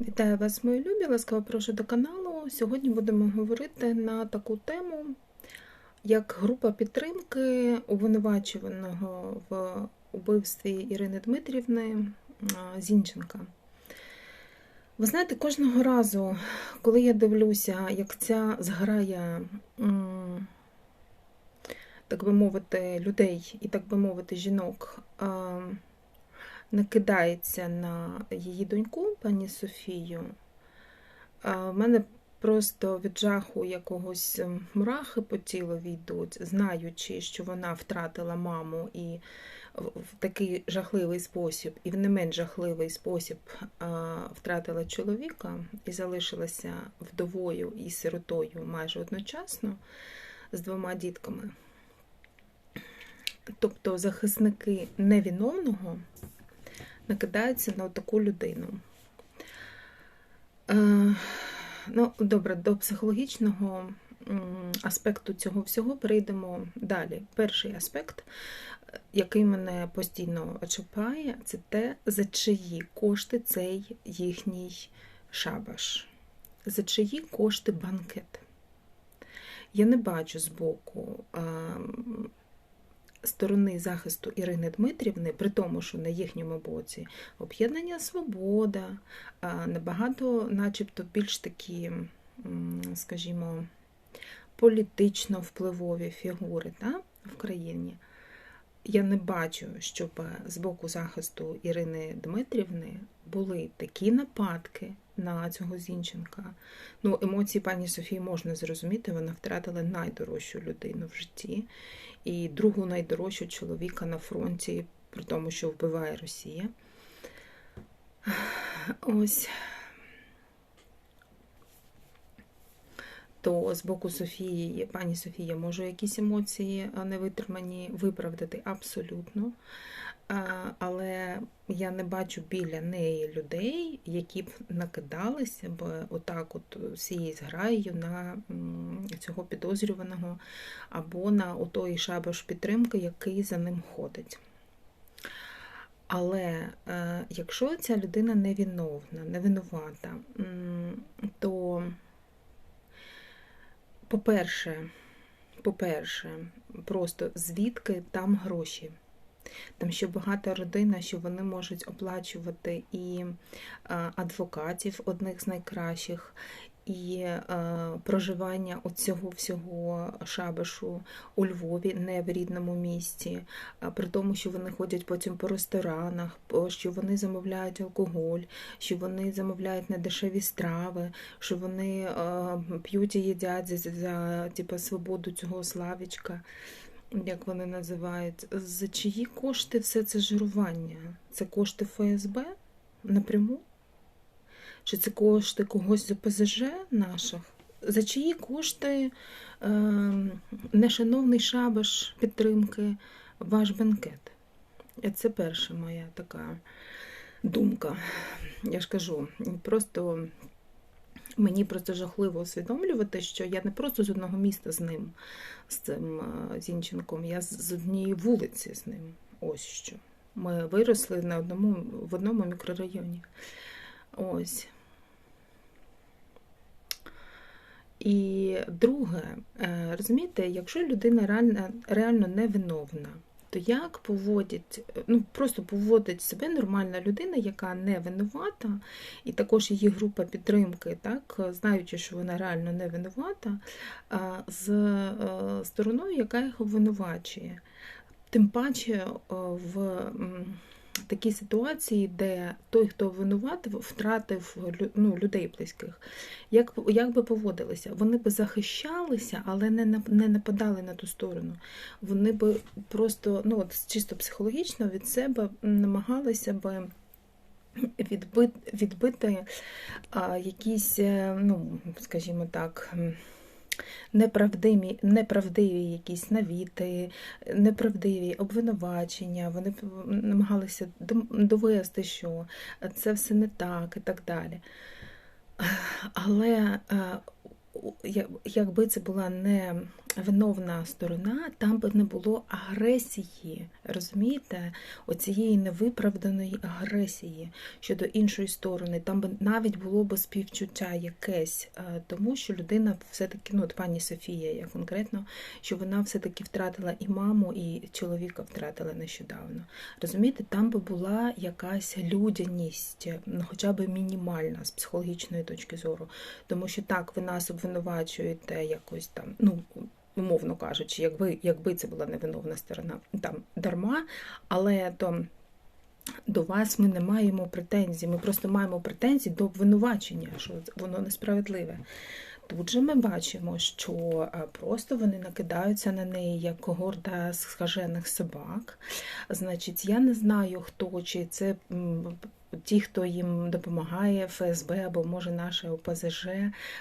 Вітаю вас, мої любі! Ласкаво прошу до каналу. Сьогодні будемо говорити на таку тему, як група підтримки обвинувачуваного в убивстві Ірини Дмитрівни Зінченка. Ви знаєте, кожного разу, коли я дивлюся, як ця зграя, так би мовити, людей і, так би мовити, жінок накидається на її доньку, пані Софію, в мене просто від жаху якогось ем, мурахи по тілу війдуть, знаючи, що вона втратила маму і в такий жахливий спосіб, і в не менш жахливий спосіб втратила чоловіка і залишилася вдовою і сиротою майже одночасно з двома дітками. Тобто захисники невиновного накидаються на таку людину. Е, ну, Добре, до психологічного аспекту цього всього перейдемо далі. Перший аспект, який мене постійно очіпає, це те, за чиї кошти цей їхній шабаш, за чиї кошти банкет. Я не бачу збоку сторони захисту Ірини Дмитрівни, при тому, що на їхньому боці об'єднання Свобода, набагато, начебто, більш такі, скажімо, політично впливові фігури та, в країні. Я не бачу, щоб з боку захисту Ірини Дмитрівни були такі нападки на цього Зінченка. Ну, емоції пані Софії можна зрозуміти, вона втратила найдорожчу людину в житті і другу найдорожчу чоловіка на фронті, при тому, що вбиває Росія. Ось. То з боку Софії, пані Софія, можу якісь емоції невитримані виправдати абсолютно. Але я не бачу біля неї людей, які б накидалися б отак, от всією зграєю на цього підозрюваного або на той шабаш підтримки, який за ним ходить. Але е, якщо ця людина невиновна, невинувата, то, по-перше, по-перше, просто звідки там гроші? Там ще багата родина, що вони можуть оплачувати і адвокатів, одних з найкращих, і е, проживання оцього всього шабашу у Львові, не в рідному місті, при тому, що вони ходять потім по ресторанах, що вони замовляють алкоголь, що вони замовляють недешеві страви, що вони е, п'ють і їдять за, за типу, свободу цього славічка як вони називають, за чиї кошти все це жирування? Це кошти ФСБ напряму? Чи це кошти когось з ОПЗЖ наших? За чиї кошти е, нешановний шабаш підтримки ваш бенкет? Це перша моя така думка. Я ж кажу, просто Мені просто жахливо усвідомлювати, що я не просто з одного міста з ним, з цим Зінченком, я з однієї вулиці з ним. Ось що. Ми виросли на одному, в одному мікрорайоні. Ось. І друге, е, розумієте, якщо людина реально, реально невиновна, то як поводять, ну просто поводить себе нормальна людина, яка не винувата, і також її група підтримки, так, знаючи, що вона реально не винувата, з е, стороною, яка їх обвинувачує. Тим паче в такі ситуації, де той, хто винуватив, втратив ну, людей близьких. Як як би поводилися? Вони би захищалися, але не не нападали на ту сторону. Вони би просто ну, от, чисто психологічно від себе намагалися би. Відбити, відбити а, якісь, е, ну, скажімо так, неправдиві неправдиві якісь навіти, неправдиві обвинувачення, вони намагалися довести, що це все не так і так далі. Але е, якби це була не виновна сторона, там би не було агресії. Розумієте? Оцієї невиправданої агресії щодо іншої сторони. Там би навіть було б співчуття якесь, е, тому що людина все-таки, ну от пані Софія, я конкретно, що вона все-таки втратила і маму, і чоловіка втратила нещодавно. Розумієте, там би була якась людяність, хоча б мінімальна з психологічної точки зору. Тому що так, ви нас обвинувачуєте якось там, ну умовно кажучи, якби якби це була невиновна сторона там дарма, але то. До вас ми не маємо претензій, ми просто маємо претензії до обвинувачення, що воно несправедливе. Тут же ми бачимо, що просто вони накидаються на неї як когорда схажених собак. Значить, я не знаю, хто чи це ті, хто їм допомагає, ФСБ або може наше ОПЗЖ,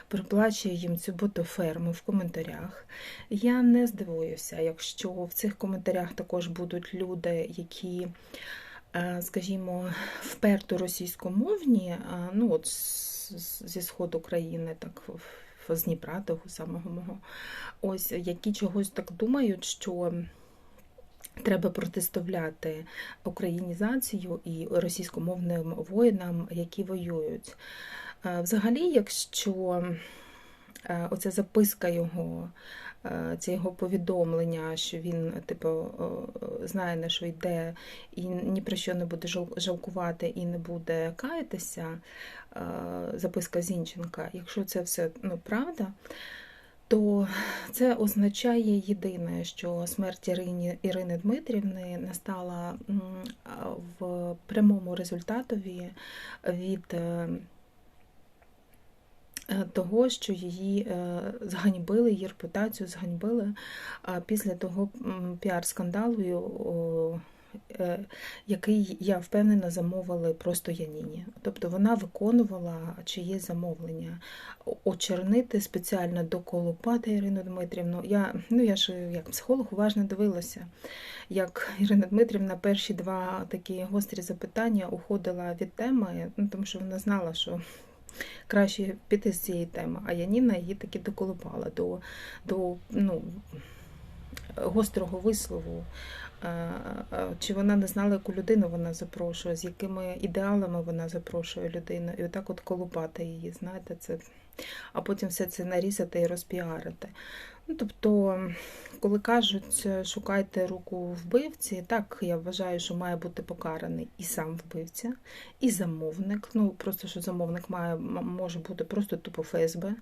проплачує їм цю ботоферму в коментарях. Я не здивуюся, якщо в цих коментарях також будуть люди, які, е, скажімо, вперто російськомовні, ну от зі сходу країни, так з Дніпра, того самого мого, ось які чогось так думають, що. Треба протиставляти українізацію і російськомовним воїнам, які воюють. Е, взагалі, якщо е, оця записка його, е, це його повідомлення, що він, типу, знає, на що йде, і ні про що не буде жалкувати і не буде каятися, записка Зінченка, якщо це все ну, правда то це означає єдине, що смерть Ірині, Ірини Дмитрівни настала в прямому результатові від е, того, що її е, зганьбили, її репутацію зганьбили після того піар-скандалу Е, який, я впевнена, замовили просто Яніні. Тобто вона виконувала чиєсь замовлення, очернити спеціально доколупати Ірину Дмитрівну. Я ну, я ж як психолог уважно дивилася, як Ірина Дмитрівна перші два такі гострі запитання уходила від теми, ну, тому що вона знала, що. Краще піти з цієї теми, а Яніна її таки доколупала до до ну, гострого вислову чи вона не знала, яку людину вона запрошує, з якими ідеалами вона запрошує людину, і отак от колупати її, знаєте, це. А потім все це нарізати і розпіарити. Ну, Тобто, коли кажуть, шукайте руку вбивці, так я вважаю, що має бути покараний і сам вбивця, і замовник. Ну, просто що замовник має, може бути просто тупо ФСБ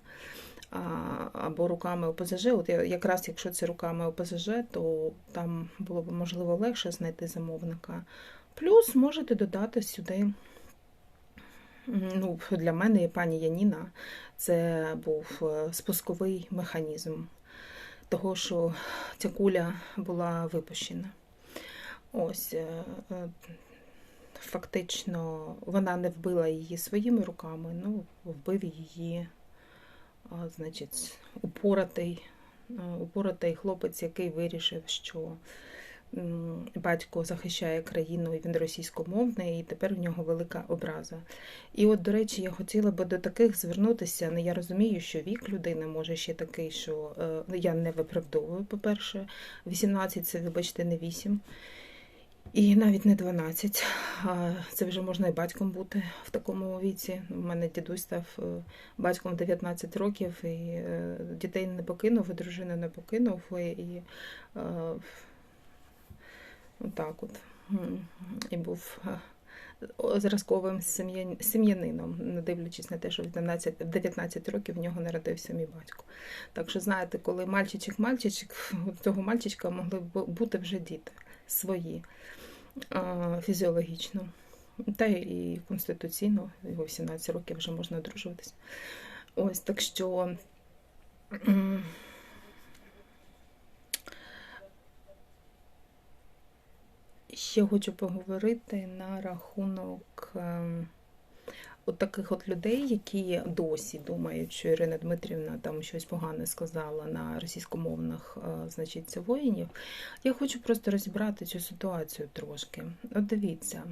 або руками ОПЗЖ. От якраз якщо це руками ОПЗЖ, то там було б можливо легше знайти замовника. Плюс можете додати сюди. Ну, Для мене і пані Яніна це був е, спусковий механізм того, що ця куля була випущена. Ось, е, е, фактично, вона не вбила її своїми руками, ну, вбив її значить, упоратий, упоратий хлопець, який вирішив, що батько захищає країну, і він російськомовний, і тепер в нього велика образа. І от, до речі, я хотіла би до таких звернутися. але Я розумію, що вік людини може ще такий, що е, я не виправдовую, по-перше, 18 це, вибачте, не 8. І навіть не 12. Це вже можна і батьком бути в такому віці. У мене дідусь став е, батьком 19 років, і е, дітей не покинув, і дружину не покинув. І е, так от. І був зразковим сім'янином, не дивлячись на те, що в 19 років в нього народився мій батько. Так що, знаєте, коли мальчичок-мальчичок, у цього мальчичка могли б бути вже діти свої фізіологічно. Та і конституційно, його 18 років вже можна одружуватися. Ось так що. Ще хочу поговорити на рахунок. От таких от людей, які досі думають, що Ірина Дмитрівна там щось погане сказала на російськомовних, е, значить, воїнів, я хочу просто розібрати цю ситуацію трошки. От дивіться.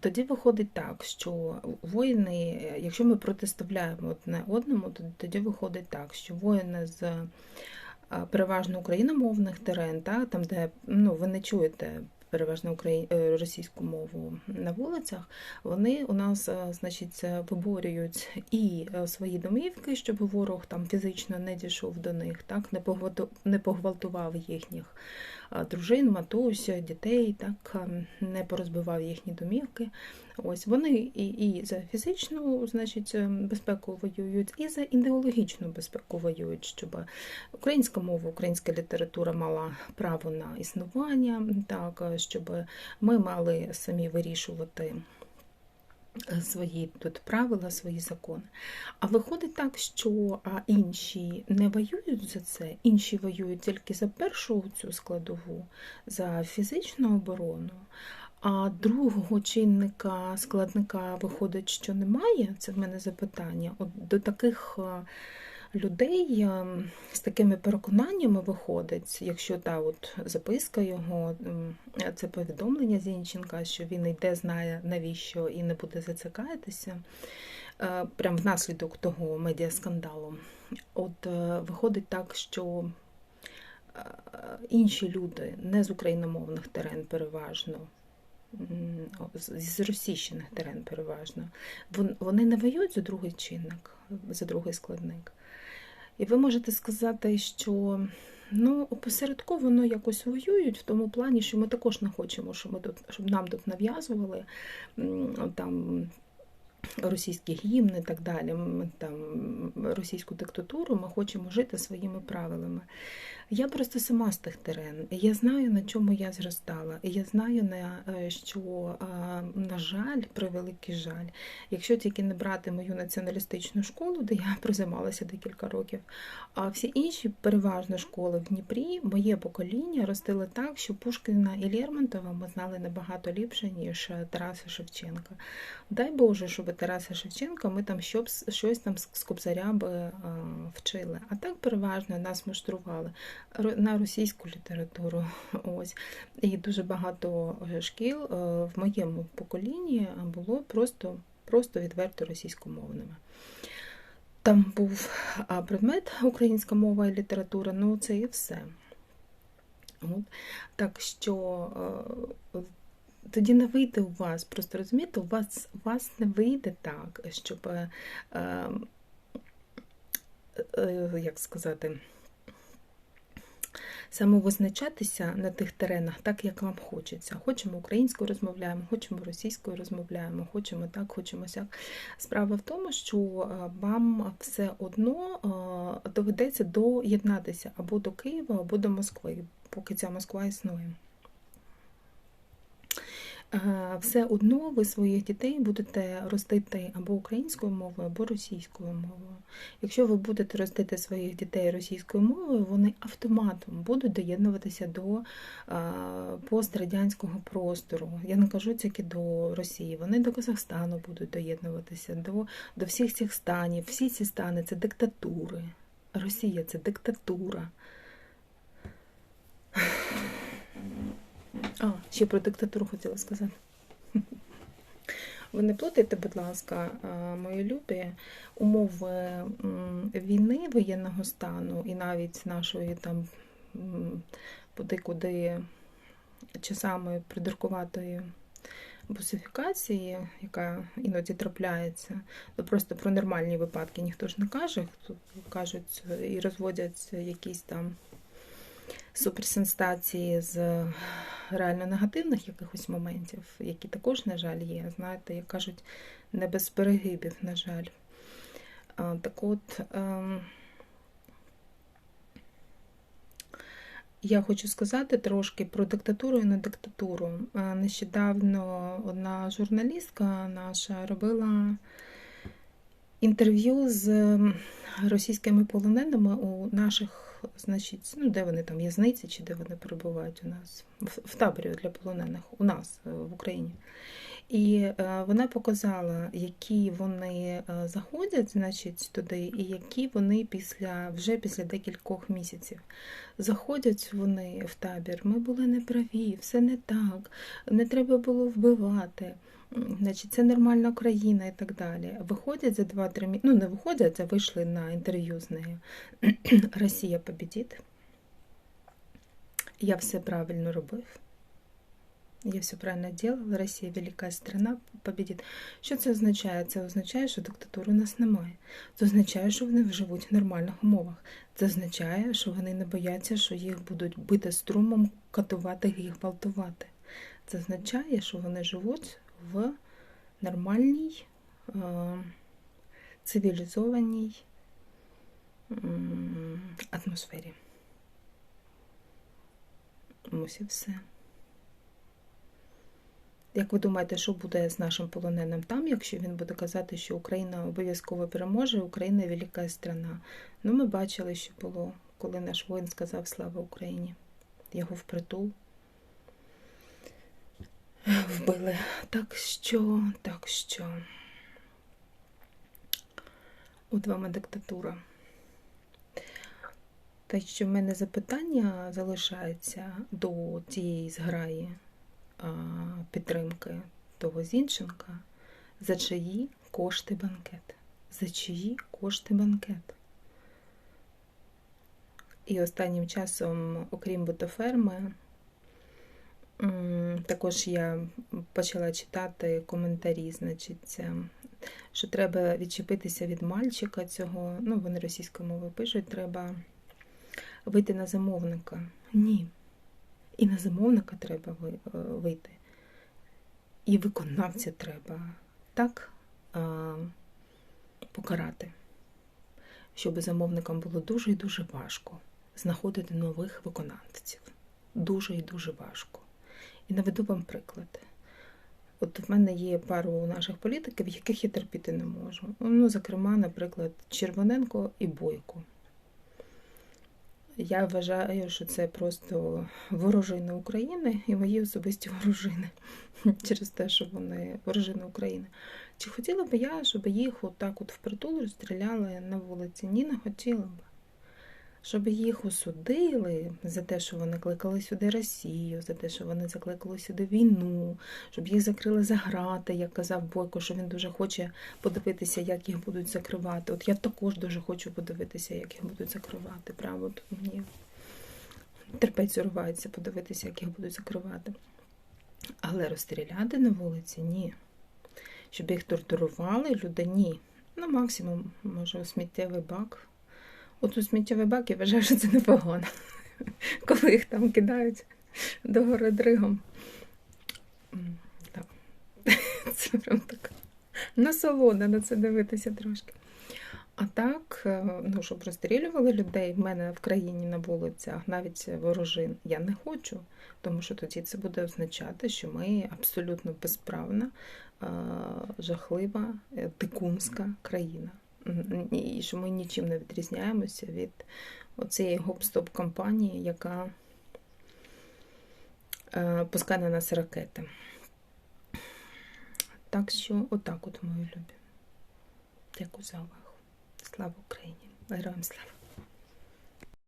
тоді виходить так, що воїни, якщо ми протиставляємо одне одному, то тоді виходить так, що воїни з переважно україномовних терен, та, там, де ну, ви не чуєте переважно україн... Е, російську мову на вулицях, вони у нас, е, значить, виборюють і е, свої домівки, щоб ворог там фізично не дійшов до них, так не погвалтував їхніх дружин, матусь, дітей, так не порозбивав їхні домівки. Ось вони і і за фізичну, значить, безпеку воюють, і за ідеологічну безпеку воюють, щоб українська мова, українська література мала право на існування, так щоб ми мали самі вирішувати свої тут правила, свої закони. А виходить так, що інші не воюють за це, інші воюють тільки за першу цю складову, за фізичну оборону. А другого чинника, складника виходить, що немає. Це в мене запитання. От До таких людей ем, з такими переконаннями виходить, якщо та от записка його, це повідомлення Зінченка, що він йде, знає навіщо і не буде зацикатися, е, прям внаслідок того медіаскандалу. От е, виходить так, що е, інші люди не з україномовних терен переважно. З російщених терен переважно, вони не воюють за другий чинник, за другий складник. І ви можете сказати, що ну, опосередковано якось воюють в тому плані, що ми також не хочемо, щоб ми тут, щоб нам тут нав'язували там. Російські гімни і так далі, там російську диктатуру, ми хочемо жити своїми правилами. Я просто сама з тих терен. Я знаю, на чому я зростала. Я знаю, на е, що, на жаль, при великий жаль, якщо тільки не брати мою націоналістичну школу, де я прозаймалася декілька років, а всі інші переважно школи в Дніпрі, моє покоління ростило так, що Пушкіна і Лермонтова ми знали набагато ліпше, ніж Тараса Шевченка. Дай Боже, щоб Тараса Шевченка ми там щось там з Кобзаря би вчили. А так переважно нас муштрували на російську літературу. Ось. І дуже багато шкіл е, в моєму поколінні було просто, просто відверто російськомовними. Там був предмет українська мова і література, ну це і все. От. Так що е, тоді не вийде у вас, просто розумієте, у вас у вас не вийде так, щоб, е, як сказати, самовизначатися на тих теренах так, як вам хочеться. Хочемо українською розмовляємо, хочемо російською розмовляємо, хочемо так, хочемо сяк. Справа в тому, що е, вам все одно е, доведеться доєднатися або до Києва, або до Москви, поки ця Москва існує. Е, все одно ви своїх дітей будете ростити або українською мовою, або російською мовою. Якщо ви будете ростити своїх дітей російською мовою, вони автоматом будуть доєднуватися до е, пострадянського простору. Я не кажу тільки до Росії, вони до Казахстану будуть доєднуватися, до, до всіх цих станів. Всі ці стани це диктатури. Росія це диктатура. А, ще про диктатуру хотіла сказати. Ви не плутайте, будь ласка, мої любі, умови війни, воєнного стану і навіть нашої там куди часами придуркуватої бусифікації, яка іноді трапляється, то просто про нормальні випадки ніхто ж не каже, кажуть і розводять якісь там суперсенсації з реально негативних якихось моментів, які також, на жаль, є. Знаєте, як кажуть, не без перегибів, на жаль. Так от. Ем, я хочу сказати трошки про диктатуру і не диктатуру. Нещодавно одна журналістка наша робила інтерв'ю з російськими полоненими у наших значить, ну, де вони там, в'язниці чи де вони перебувають у нас, в, таборі для полонених у нас е, в Україні. І е, вона показала, які вони е, заходять, значить, туди, і які вони після вже після декількох місяців заходять вони в табір. Ми були неправі, все не так, не треба було вбивати. Значить, це нормальна країна і так далі. Виходять за 2-3 місяці, ну не виходять, а вийшли на інтерв'ю з нею. Росія побідить. Я все правильно робив. Я все правильно делала, Росія велика страна побідить. Що це означає? Це означає, що диктатури у нас немає. Це означає, що вони живуть в нормальних умовах. Це означає, що вони не бояться, що їх будуть бити струмом, катувати їх гвалтувати. Це означає, що вони живуть в нормальній, е, цивілізованій атмосфері. Ось і все. Як ви думаєте, що буде з нашим полоненим там, якщо він буде казати, що Україна обов'язково переможе, Україна велика страна? Ну, ми бачили, що було, коли наш воїн сказав Слава Україні. Його впритул вбили. Так що, так що. От вам і диктатура. Те, що в мене запитання залишається до цієї зграї підтримки того Зінченка, за чиї кошти банкет. За чиї кошти банкет. І останнім часом, окрім ботоферми, також я почала читати коментарі, значить, що треба відчепитися від мальчика цього, ну, вони російською мовою пишуть, треба вийти на замовника. Ні. І на замовника треба е, вийти. І виконавця треба так покарати, щоб замовникам було дуже і дуже важко знаходити нових виконавців. Дуже і дуже важко. І наведу вам приклад. От в мене є пару наших політиків, яких я терпіти не можу. Ну, зокрема, наприклад, Червоненко і Бойко. Я вважаю, що це просто ворожини України і мої особисті ворожини через те, що вони ворожини України. Чи хотіла б я, щоб їх отак от впритул розстріляли на вулиці? Ні, не хотіла б щоб їх осудили за те, що вони кликали сюди Росію, за те, що вони закликали сюди війну, щоб їх закрили за грати, як казав Бойко, що він дуже хоче подивитися, як їх будуть закривати. От я також дуже хочу подивитися, як їх будуть закривати. Право, тут мені терпець урвається подивитися, як їх будуть закривати. Але розстріляти на вулиці ні. Щоб їх тортурували, люди ні. Ну, максимум, може, сміттєвий бак. От у сміттєвий бак я вважаю, що це непогано, коли їх там кидають до гори дригом. Так. Це прям така насолода на це дивитися трошки. А так, е, ну, щоб розстрілювали людей в мене в країні на вулицях, навіть ворожин, я не хочу, тому що тоді це буде означати, що ми абсолютно безправна, жахлива, е, дикунська країна і що ми нічим не відрізняємося від оцієї гоп-стоп компанії, яка е, пускає на нас ракети. Так що, отак от, мої любі. Дякую за увагу. Слава Україні! Героям слава!